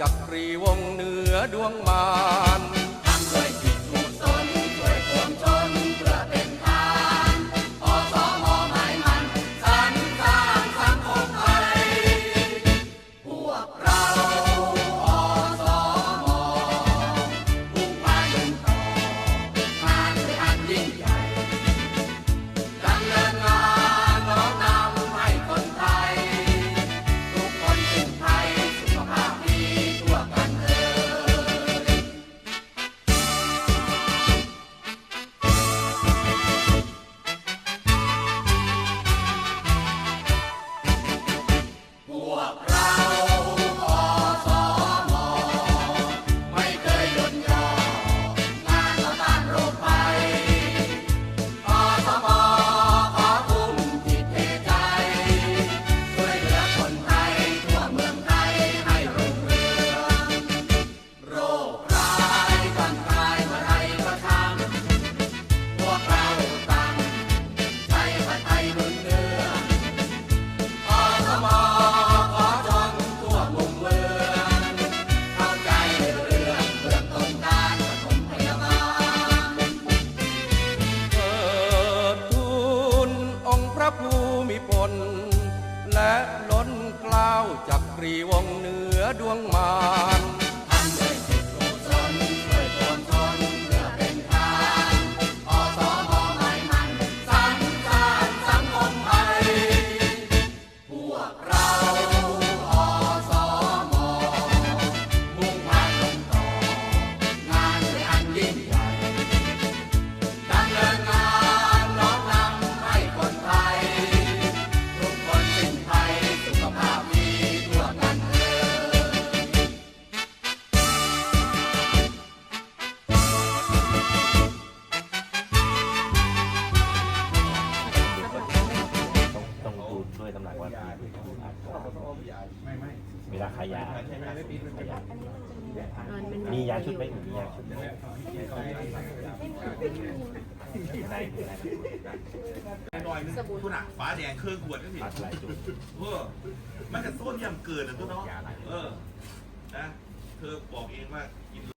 จักรีวงเหนือดวงมาร และล้นเกล้าวจักรีวงเหนือดวงมารต้อง เวลาขายยาขายยา มียาชุดไหมมียาชุดไหมได้ได้หน่อยนึงคุณอะฟ้าแดงเครื่องขวดนั่นสิปัดหลายจุดเออมันจะโซนยำเกินอะตัวเนาะเออนะเธอบอกเองว่ากิน